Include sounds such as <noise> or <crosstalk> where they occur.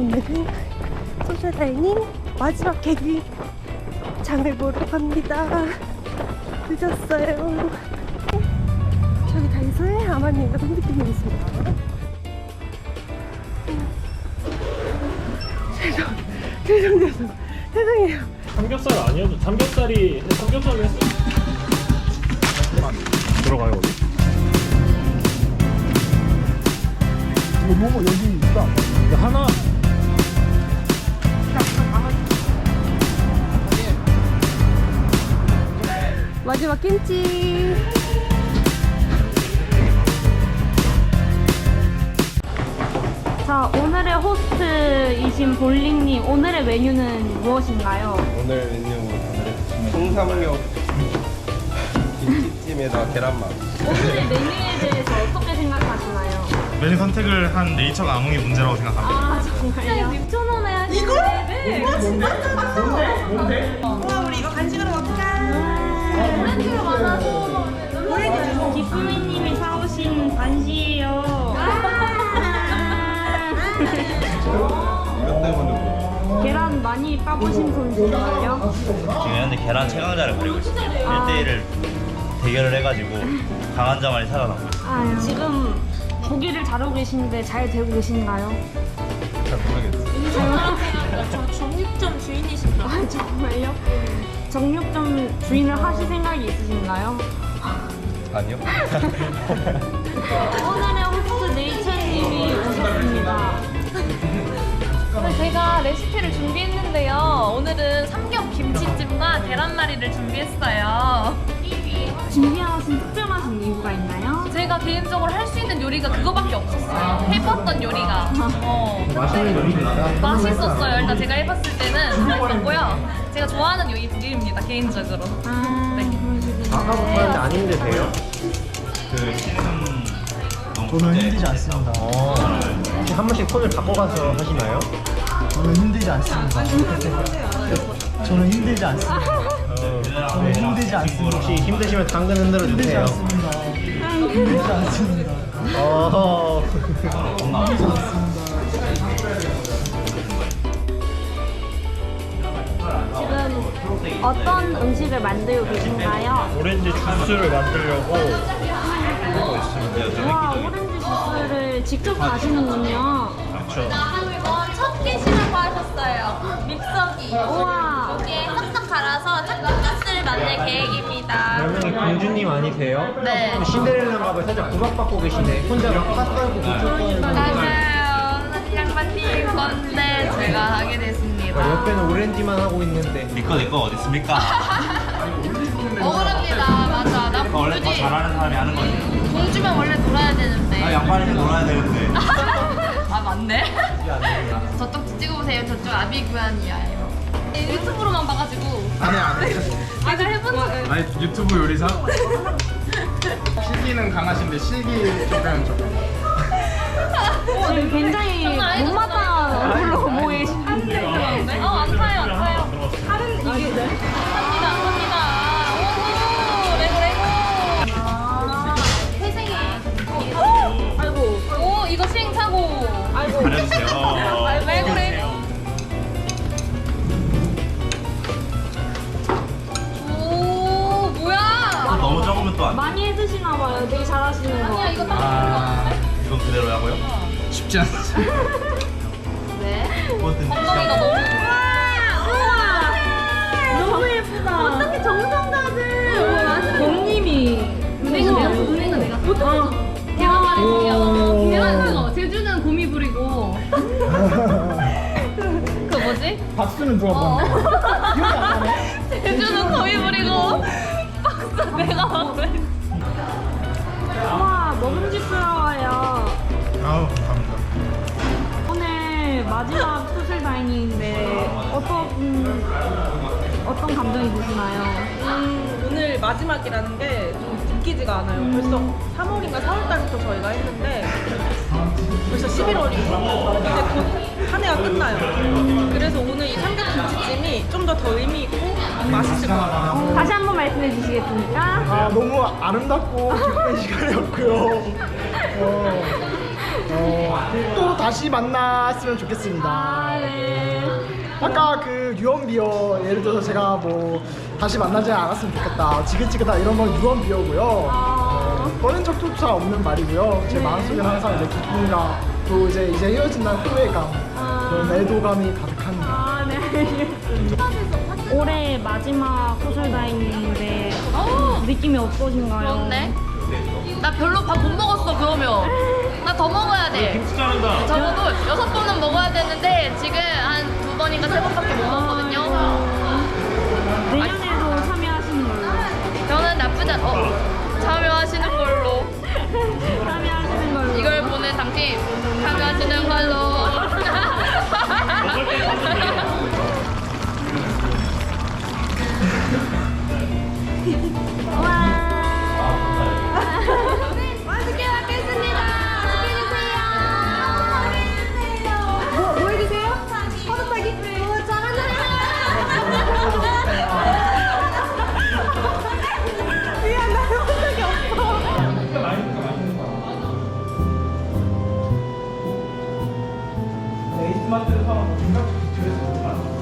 오늘은 소셜 다이닝 마지막 계기 장을 보러 갑니다. 늦었어요. 저기 다이소에 아마님과 손님이 있습니다. 죄송, 죄송, 죄송, 죄송해요. 삼겹살 아니어도 삼겹살이 삼겹살을 했어. 들어가요 거기. 이거 여기 있다. 하나 마지막 김치. 자, 오늘의 호스트이신 볼링님, 오늘의 메뉴는 무엇인가요? 오늘 메뉴는 통삼겹 김치찜에다 계란맛 오늘의 메뉴에 대해서 어떻게 생각하시나요? 메뉴 선택을 한 네이처가 아웅이 문제라고 생각합니다. 아, 정말요? 6,000원에 하시는데. 이거? 네. 와, 우리 이거 간식으로 먹자. 기쁨이님이 사오신 반지예요. 이것 때문에 계란 많이 까보신 분이신가요? 지금 현재 계란 최강자를 그리고 있습니다. 1대1을 대결을 해가지고 강한 자만이 살아남고 있습니다. 아, 지금 고기를 자르고 계시는데 잘 되고 계신가요? 잘 모르겠어요 저 정육점 주인이신가? 아, 정말요? 정육점 주인을 하실 생각이 있으신가요? 아니요 <laughs> 오늘의 호스트 네이처님이 오셨습니다. 네, 제가 레시피를 준비했는데요. 오늘은 삼겹 김치찜과 계란말이를 준비했어요. 준비하신? 제가 개인적으로 할 수 있는 요리가 그거밖에 없었어요. 해봤던 요리가. 어. 맛있는 요리니까. 맛있었어요. 일단 제가 해봤을 때는 맛있었고요. 제가 좋아하는 요리들입니다, 개인적으로. 아, 네. 아까부터 하는데 안 힘드세요? 그 저는 크게 힘들지 않습니다. 어. 혹시 한 번씩 손을 바꿔가서 하시나요? 저는 힘들지 않습니다. 저는 힘들지 않습니다. 저는 힘들지 않습니다. 혹시 힘드시면 당근 흔들어 주세요. 힘들지 않습니다. 어. 지금 어떤 음식을 만들고 계신가요? 오렌지 주스를 만들려고 와, 오렌지 주스를 직접 가시는군요. 그렇죠. 첫 게시라고 하셨어요. 믹서기. 우와. 만들 계획입니다. 별명이 공주님 아니세요? 네. 신데렐라인가 봐요. 살짝 구박받고 계시네. 혼자 막 고추 맞아요. 양반님 건데 제가 하게 됐습니다. 옆에는 오렌지만 하고 있는데. 니꺼 니꺼 어디 있습니까? 억울합니다. 맞아. 나 원래 더 공주지. 잘하는 사람이 하는 거지. 공주면 원래 놀아야 되는데. 아 양반이면 놀아야 되는데. <laughs> 아 맞네. 저쪽 찍어보세요. 저쪽 아비규환이에요. 유튜브로만 봐가지고. 아니 아니 내가 <laughs> 해본 적. 아니 유튜브 요리사 실기는 강하신데 실기 조금 조금 지금 굉장히 얼굴로 하시는 거. 아니야, 이거 딱 아 이건 그대로 하고요. 쉽지 않지 <laughs> 네. 그것도 엉덩이가 너무. 너무 예쁘다. 어떻게 정성가들. 봄님이. 은행은 내가 은행은 내가 어. 계란말이 먹여. 계란 그거 제주는 곰이 부리고. <laughs> 그 뭐지? 박수는 누가 봤네. 제주는 곰이 부리고. <laughs> 박스 내가 먹을. 와, 먹음직스러워요. 아우 감사합니다. 오늘 마지막 소셜 다이닝인데 어떤 음, 어떤 감정이 드시나요? 음, 오늘 마지막이라는 게 좀 믿기지가 않아요. 벌써 3월인가 4월달부터 저희가 했는데 벌써 11월이 이제 곧한 해가 끝나요. 그래서 오늘 이 삼겹김치찜이 좀 더 더 의미 있고 맛있을 것 같아요. 다시 한번 말씀해 주시겠습니까? 아 너무 아름답고 기쁜 <laughs> 시간이었고요. 어, 어, 또 다시 만났으면 좋겠습니다. 아, 네. 아까 그 유언 비어 예를 들어서 제가 뭐 다시 만나지 않았으면 좋겠다 지긋지긋하다 이런 건 유언 비어고요 아, 꺼낸 잘 없는 말이고요 제 마음속에는 항상 이제 기쁨이랑 또 이제 이제 헤어진다는 후회감 그런 애도감이 가득합니다 아, 네. 올해 마지막 소설 다인인데 어, 느낌이 어떠신가요? 그런데? 나 별로 밥 못 먹었어 그러면 나 더 먹어야 돼 김치 잘한다. 적어도 여섯 번은 먹어야 되는데 지금 한 두 번인가 세 번밖에 못 먹거든요 내년에도 참여하시는 걸로. 저는 나쁘지 않... 어 참여하시는 걸로 <laughs> 참여하시는 걸로. 이걸 보는 당신 참여하시는 걸로 조금만 들어서 생각 집에서 조금만